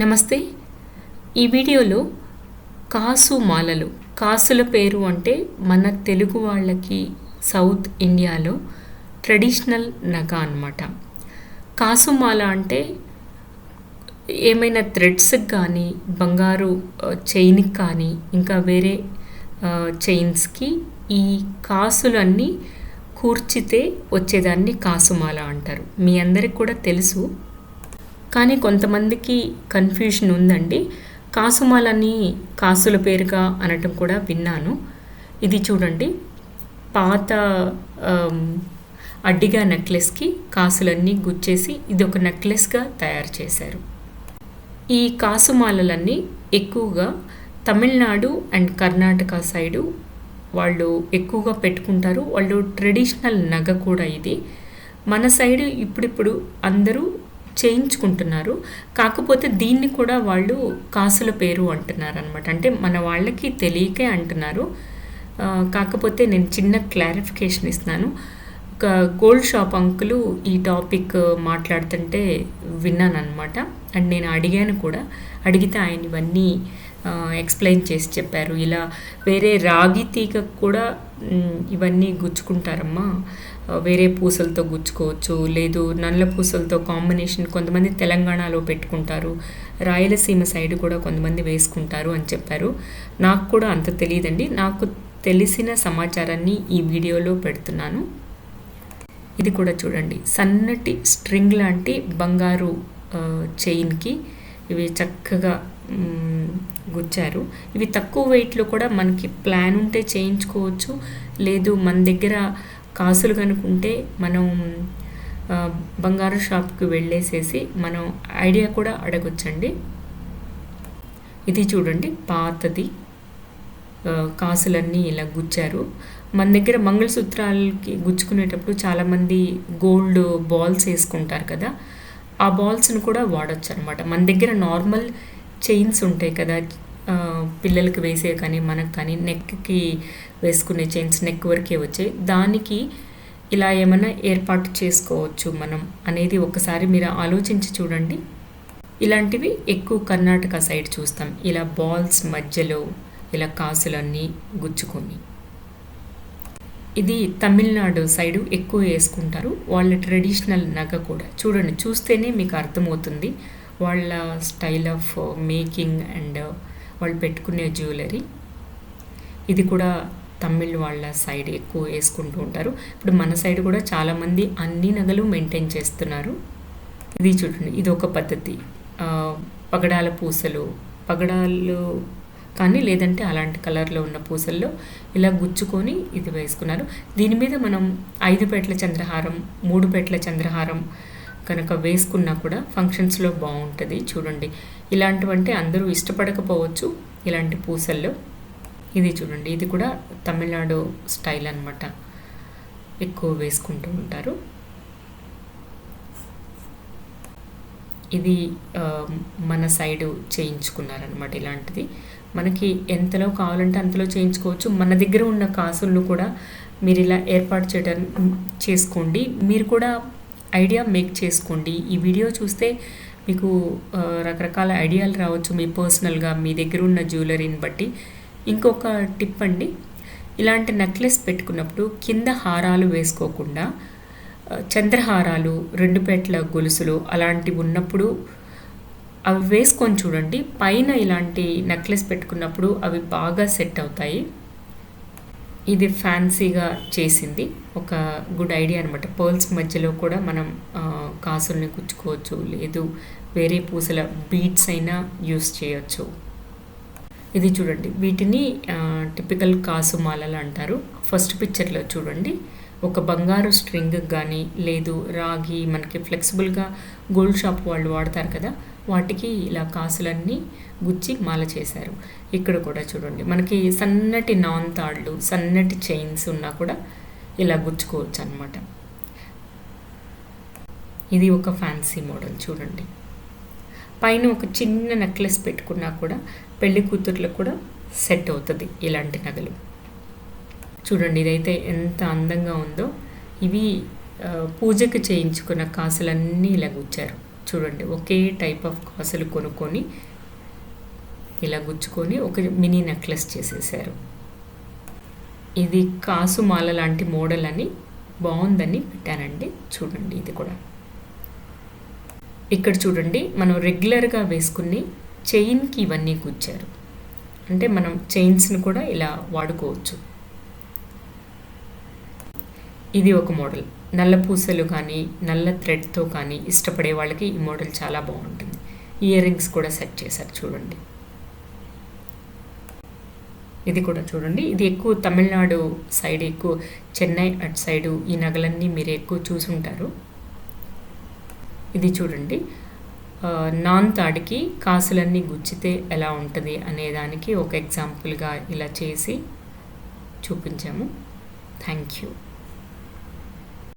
నమస్తే. ఈ వీడియోలో కాసు మాలలు. కాసుల పేరు అంటే మన తెలుగు వాళ్ళకి సౌత్ ఇండియాలో ట్రెడిషనల్ నగ అన్నమాట. కాసు మాల అంటే ఏమైనా థ్రెడ్స్కి కానీ బంగారు చైన్కి కానీ ఇంకా వేరే చైన్స్కి ఈ కాసులన్నీ కూర్చితే వచ్చేదాన్ని కాసుమాల అంటారు. మీ అందరికి కూడా తెలుసు. కానీ కొంతమందికి కన్ఫ్యూషన్ ఉందండి. కాసుమాలని కాసుల పేరుగా అనటం కూడా విన్నాను. ఇది చూడండి. పాత అడ్డిగా నెక్లెస్కి కాసులన్నీ గుచ్చేసి ఇది ఒక నెక్లెస్గా తయారు చేశారు. ఈ కాసుమాలలన్నీ ఎక్కువగా తమిళనాడు అండ్ కర్ణాటక సైడు వాళ్ళు ఎక్కువగా పెట్టుకుంటారు. వాళ్ళు ట్రెడిషనల్ నగ కూడా ఇది. మన సైడు ఇప్పుడిప్పుడు అందరూ చేయించుకుంటున్నారు. కాకపోతే దీన్ని కూడా వాళ్ళు కాసుల పేరు అంటున్నారు అనమాట అంటే మన వాళ్ళకి తెలియకే అంటున్నారు. కాకపోతే నేను చిన్న క్లారిఫికేషన్ ఇస్తున్నాను. ఒక గోల్డ్ షాప్ అంకులు ఈ టాపిక్ మాట్లాడుతుంటే విన్నాను అనమాట అండ్ నేను అడిగాను కూడా. అడిగితే ఆయన ఇవన్నీ ఎక్స్ప్లెయిన్ చేసి చెప్పారు. ఇలా వేరే రాగి తీగ కూడా ఇవన్నీ గుచ్చుకుంటారమ్మా. వేరే పూసలతో గుచ్చుకోవచ్చు. లేదు నల్ల పూసలతో కాంబినేషన్ కొంతమంది తెలంగాణలో పెట్టుకుంటారు. రాయలసీమ సైడ్ కూడా కొంతమంది వేసుకుంటారు అని చెప్పారు. నాకు కూడా అంత తెలియదండి. నాకు తెలిసిన సమాచారాన్ని ఈ వీడియోలో పెడుతున్నాను. ఇది కూడా చూడండి. సన్నటి స్ట్రింగ్ లాంటి బంగారు చైన్కి ఇవి చక్కగా గుచ్చారు. ఇవి తక్కువ వెయిట్లో కూడా మనకి ప్లాన్ ఉంటే చేయించుకోవచ్చు. లేదు మన దగ్గర కాసులు కనుకుంటే మనం బంగారు షాప్కి వెళ్ళేసేసి మనం ఐడియా కూడా అడగొచ్చండి. ఇది చూడండి పాతది కాసులన్నీ ఇలా గుచ్చారు. మన దగ్గర మంగళసూత్రాలకి గుచ్చుకునేటప్పుడు చాలామంది గోల్డ్ బాల్స్ వేసుకుంటారు కదా. ఆ బాల్స్ని కూడా వాడచ్చు అనమాట మన దగ్గర నార్మల్ చైన్స్ ఉంటాయి కదా పిల్లలకి వేసే కానీ మనకు కానీ నెక్కి వేసుకునే చైన్స్ నెక్ వరకే వచ్చాయి. దానికి ఇలా ఏమైనా ఏర్పాటు చేసుకోవచ్చు మనం అనేది ఒకసారి మీరు ఆలోచించి చూడండి. ఇలాంటివి ఎక్కువ కర్ణాటక సైడ్ చూస్తాం. ఇలా బాల్స్ మధ్యలో ఇలా కాసులన్నీ గుచ్చుకొని. ఇది తమిళనాడు సైడు ఎక్కువ వేసుకుంటారు. వాళ్ళ ట్రెడిషనల్ నగ కూడా. చూడండి చూస్తేనే మీకు అర్థమవుతుంది. వాళ్ళ స్టైల్ ఆఫ్ మేకింగ్ అండ్ వాళ్ళు పెట్టుకునే జ్యువెలరీ. ఇది కూడా తమిళ్ వాళ్ళ సైడ్ ఎక్కువ వేసుకుంటూ ఉంటారు. ఇప్పుడు మన సైడ్ కూడా చాలామంది అన్ని నగలు మెయింటైన్ చేస్తున్నారు. ఇది చూడండి ఇది ఒక పద్ధతి పగడాల పూసలు. పగడాలు కానీ లేదంటే అలాంటి కలర్లో ఉన్న పూసల్లో ఇలా గుచ్చుకొని ఇది వేసుకున్నారు. దీని మీద మనం ఐదు పెట్ల చంద్రహారం మూడు పెట్ల చంద్రహారం కనుక వేసుకున్నా కూడా ఫంక్షన్స్లో బాగుంటుంది. చూడండి. ఇలాంటివంటే అందరూ ఇష్టపడకపోవచ్చు ఇలాంటి పూసల్లో. ఇది చూడండి. ఇది కూడా తమిళనాడు స్టైల్ అన్నమాట. ఎక్కువ వేసుకుంటూ ఉంటారు. ఇది మన సైడు చేయించుకున్నారనమాట ఇలాంటిది. మనకి ఎంతలో కావాలంటే అంతలో చేయించుకోవచ్చు. మన దగ్గర ఉన్న కాసులను కూడా మీరు ఇలా ఏర్పాటు చేయడం చేసుకోండి. మీరు కూడా ఐడియా మేక్ చేసుకోండి. ఈ వీడియో చూస్తే మీకు రకరకాల ఐడియాలు రావచ్చు. మీ పర్సనల్గా మీ దగ్గర ఉన్న జ్యువెలరీని బట్టి. ఇంకొక టిప్ అండి. ఇలాంటి నెక్లెస్ పెట్టుకున్నప్పుడు కింద హారాలు వేసుకోకుండా చంద్రహారాలు రెండు పేట్ల గొలుసులు అలాంటివి ఉన్నప్పుడు అవి వేసుకొని చూడండి. పైన ఇలాంటి నెక్లెస్ పెట్టుకున్నప్పుడు అవి బాగా సెట్ అవుతాయి. ఇది ఫ్యాన్సీగా చేసింది. ఒక గుడ్ ఐడియా అనమాట పర్ల్స్ మధ్యలో కూడా మనం కాసుల్ని గుచ్చుకోవచ్చు లేదు వేరే పూసల బీడ్స్ అయినా యూస్ చేయొచ్చు. ఇది చూడండి. వీటిని టిపికల్ కాసు మాలలు అంటారు. ఫస్ట్ పిక్చర్లో చూడండి. ఒక బంగారు స్ట్రింగ్ కానీ లేదు రాగి మనకి ఫ్లెక్సిబుల్గా గోల్డ్ షాప్ వాళ్ళు వాడతారు కదా వాటికి ఇలా కాసులన్నీ గుచ్చి మాల చేశారు. ఇక్కడ కూడా చూడండి మనకి సన్నటి నాన్ తాళ్ళు సన్నటి చైన్స్ ఉన్నా కూడా ఇలా గుచ్చుకోవచ్చు అనమాట ఇది ఒక ఫ్యాన్సీ మోడల్ చూడండి. పైన ఒక చిన్న నెక్లెస్ పెట్టుకున్నా కూడా పెళ్ళి కూతుర్లకు కూడా సెట్ అవుతుంది ఇలాంటి నగలు. చూడండి ఇదైతే ఎంత అందంగా ఉందో. ఇవి పూజకు పూజకి చేయించుకున్న కాసులన్నీ ఇలా గుచ్చారు. చూడండి ఒకే టైప్ ఆఫ్ కాసులు కొనుక్కొని ఇలా గుచ్చుకొని ఒక మినీ నెక్లెస్ చేసేసారు. ఇది కాసు మాల లాంటి మోడల్ అని బాగుందని పెట్టానండి. చూడండి ఇది కూడా. ఇక్కడ చూడండి మనం రెగ్యులర్గా వేసుకుని చైన్కి ఇవన్నీ గుచ్చారు. అంటే మనం చైన్స్ని కూడా ఇలా వాడుకోవచ్చు. ఇది ఒక మోడల్ నల్ల పూసలు కానీ నల్ల థ్రెడ్తో కానీ ఇష్టపడే వాళ్ళకి ఈ మోడల్ చాలా బాగుంటుంది. ఇయర్ రింగ్స్ కూడా సెట్ చేశారు చూడండి. ఇది కూడా చూడండి. ఇది ఎక్కువ తమిళనాడు సైడ్ ఎక్కువ చెన్నై అటు సైడు ఈ నగలన్నీ మీరు ఎక్కువ చూసుంటారు. ఇది చూడండి. నాన్ తాడికి కాసులన్నీ గుచ్చితే ఎలా ఉంటుంది అనేదానికి ఒక ఎగ్జాంపుల్గా ఇలా చేసి చూపించాము. Thank you